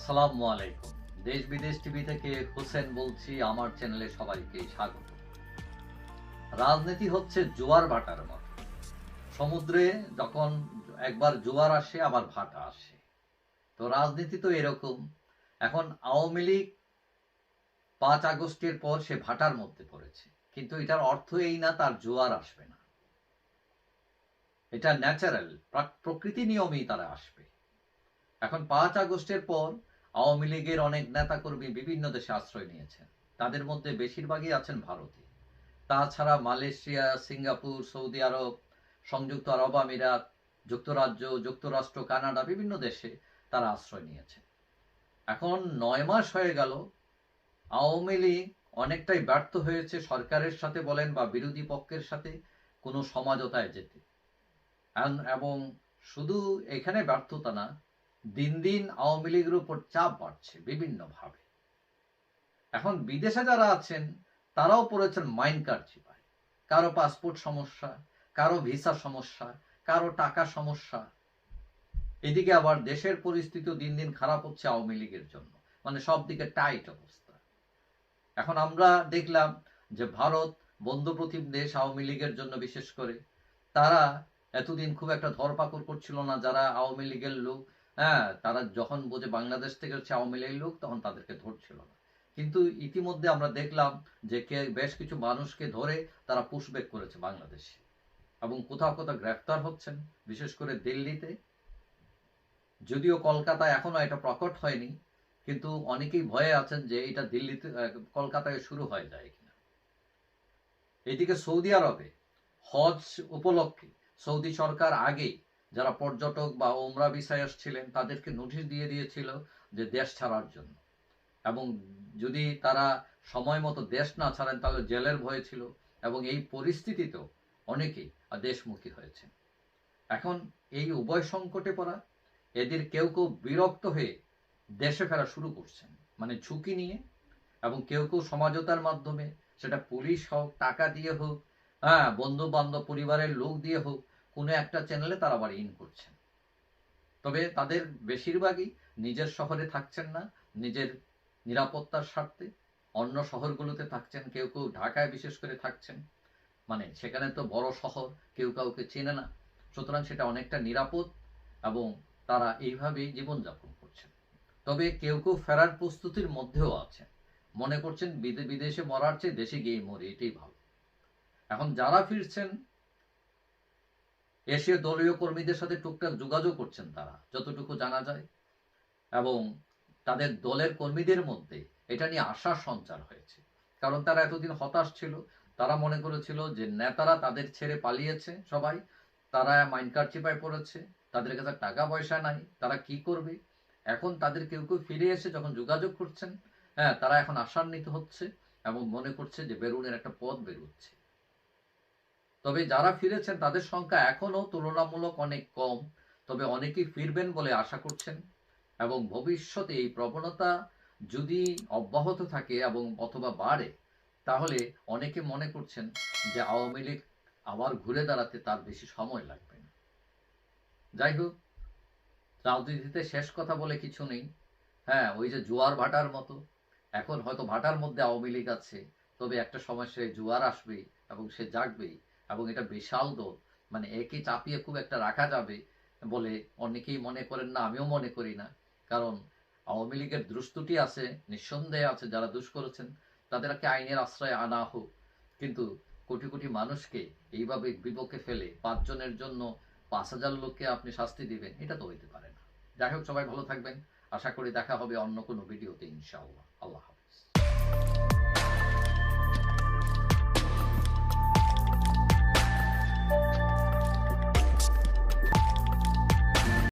আসসালামু আলাইকুম। দেশ বিদেশ টিভি থেকে হোসেন বলছি, আমার চ্যানেলে সবাইকে স্বাগত। রাজনীতি হচ্ছে জোয়ার ভাটার মতো। সমুদ্রে যখন একবার জোয়ার আসে, আবার ভাটা আসে। তো রাজনীতি তো এরকম। এখন আওয়ামী লীগ পাঁচ আগস্টের পর সে ভাটার মধ্যে পড়েছে। কিন্তু এটার অর্থ এই না, তার জোয়ার আসবে না। এটা ন্যাচারাল প্রকৃতি নিয়মেই তারা আসবে। এখন পাঁচ আগস্টের পর আওয়ামী লীগের অনেক নেতাকর্মী বিভিন্ন দেশে আশ্রয় নিয়েছেন। তাদের মধ্যে বেশিরভাগই আছেন ভারতে তাছাড়া মালয়েশিয়া, সিঙ্গাপুর, সৌদি আরব, সংযুক্ত আরব আমিরাত, যুক্তরাজ্য, যুক্তরাষ্ট্র, কানাডা বিভিন্ন দেশে তারা আশ্রয় নিয়েছে এখন নয় মাস হয়ে গেল, আওয়ামী লীগ অনেকটাই ব্যর্থ হয়েছে সরকারের সাথে বলেন বা বিরোধী পক্ষের সাথে কোনো সমাজতায় যেতে। এবং শুধু এখানে ব্যর্থতা না দিন দিন আওয়ামী লীগের উপর চাপ বাড়ছে বিভিন্নভাবে। এখন বিদেশে যারা আছেন, তারাও পড়েছেন মাইন কার্ড কারও পাসপোর্ট সমস্যা, কারও ভিসা সমস্যা, কারও টাকা সমস্যা। এদিকে আবার দেশের পরিস্থিতি দিন দিন খারাপ হচ্ছে আওয়ামী লীগের জন্য। মানে সব দিকে টাইট অবস্থা। এখন আমরা দেখলাম যে ভারত বন্ধু প্রতিম দেশ আওয়ামী লীগের জন্য বিশেষ করে। তারা এতদিন খুব একটা ধরপাকড় করছিল না যারা আওয়ামী লীগের লোক হ্যাঁ তারা যখন বোঝে বাংলাদেশ থেকে হচ্ছে আওয়ামী লীগের লোক, তখন তাদেরকে ধরছিল না। কিন্তু ইতিমধ্যে আমরা দেখলাম যে কে বেশ কিছু মানুষকে ধরে তারা পুশব্যাক করেছে বাংলাদেশে। এবং কোথাও কোথাও গ্রেফতার হচ্ছেন, বিশেষ করে দিল্লিতে। যদিও কলকাতায় এখনও এটা প্রকট হয়নি, কিন্তু অনেকেই ভয়ে আছেন যে এটা দিল্লিতে কলকাতায় শুরু হয়ে যায় কিনা। এদিকে সৌদি আরবে হজ উপলক্ষে সৌদি সরকার আগেই যারা পর্যটক বা ওমরা বিষয় ছিলেন তাদেরকে নোটিশ দিয়ে দিয়েছিল যে দেশ ছাড়ার জন্য। এবং যদি তারা সময় মতো দেশ না ছাড়েন, তাহলে জেলের ভয় ছিল এবং এই পরিস্থিতিতেও অনেকেই দেশমুখী হয়েছে। এখন এই উভয় সংকটে পড়া, এদের কেউ কেউ বিরক্ত হয়ে দেশে ফেরা শুরু করছেন। মানে ঝুঁকি নিয়ে এবং কেউ কেউ সমাজতার মাধ্যমে সেটা পুলিশ হোক, টাকা দিয়ে হোক হ্যাঁ বন্ধু বান্ধব পরিবারের লোক দিয়ে হোক কোনো একটা চ্যানেলে তারা আবার ইন করছেন। তবে তাদের বেশিরভাগই নিজের শহরে থাকছেন না, নিজের নিরাপত্তার স্বার্থে। অন্য শহরগুলোতে থাকছেন, কেউ কেউ ঢাকায় বিশেষ করে থাকছেন। মানে সেখানে তো বড় শহর, কেউ কাউকে চেনে না। সুতরাং সেটা অনেকটা নিরাপদ এবং তারা এইভাবেই জীবনযাপন করছেন। তবে কেউ কেউ ফেরার প্রস্তুতির মধ্যেও আছেন। মনে করছেন বিদে- বিদেশে মরার চেয়ে দেশে গিয়ে মরি, এটাই ভালো। এখন যারা ফিরছেন এসে দলীয় কর্মীদের সাথে টুকটাক যোগাযোগ করছেন তারা, যতটুকু জানা যায়। এবং তাদের দলের কর্মীদের মধ্যে এটা নিয়ে আশার সঞ্চার হয়েছে। কারণ তারা এতদিন হতাশ ছিল। তারা মনে করেছিল যে নেতারা তাদের ছেড়ে পালিয়েছে সবাই। তারা মাইন্ড কার্ড চিপায় পড়েছে। তাদের কাছে টাকা পয়সা নাই। তারা কি করবে? এখন তাদের কেউ কেউ ফিরে এসে যখন যোগাযোগ করছেন হ্যাঁ তারা এখন আশান্বিত হচ্ছে এবং মনে করছে যে বেরুনের একটা পথ বেরোচ্ছে। তবে যারা ফিরেছেন, তাদের সংখ্যা এখনও তুলনামূলক অনেক কম। তবে অনেকেই ফিরবেন বলে আশা করছেন এবং ভবিষ্যতে এই প্রবণতা যদি অব্যাহত থাকে এবং অথবা বাড়ে, তাহলে অনেকে মনে করছেন যে আওয়ামী লীগ আবার ঘুরে দাঁড়াতে তার বেশি সময় লাগবে না। যাই হোক, রাজনীতিতে শেষ কথা বলে কিছু নেই। হ্যাঁ ওই যে জোয়ার ভাটার মতো। এখন হয়তো ভাটার মধ্যে আওয়ামী লীগ আছে, তবে একটা সময় সে জোয়ার আসবেই এবং সে জাগবেই। এবং এটা বিশাল দল। মানে একে চাপিয়ে খুব একটা রাখা যাবে বলে অনেকেই মনে করেন না, আমিও মনে করি না। কারণ আওয়ামী লীগের দুষ্ত্রুটি আছে, নিঃসন্দেহে আছে, যারা দুষ করেছেন তাদেরকে আইনের আশ্রয়ে আনা হোক। কিন্তু কোটি কোটি মানুষকে এইভাবে বিপক্ষে ফেলে পাঁচজনের জন্য পাঁচ হাজার লোককে আপনি শাস্তি দিবেন, এটা তো হইতে পারে না। যাই হোক, সবাই ভালো থাকবেন। আশা করি দেখা হবে অন্য কোনো ভিডিওতে, ইনশাআল্লাহ। আল্লাহ।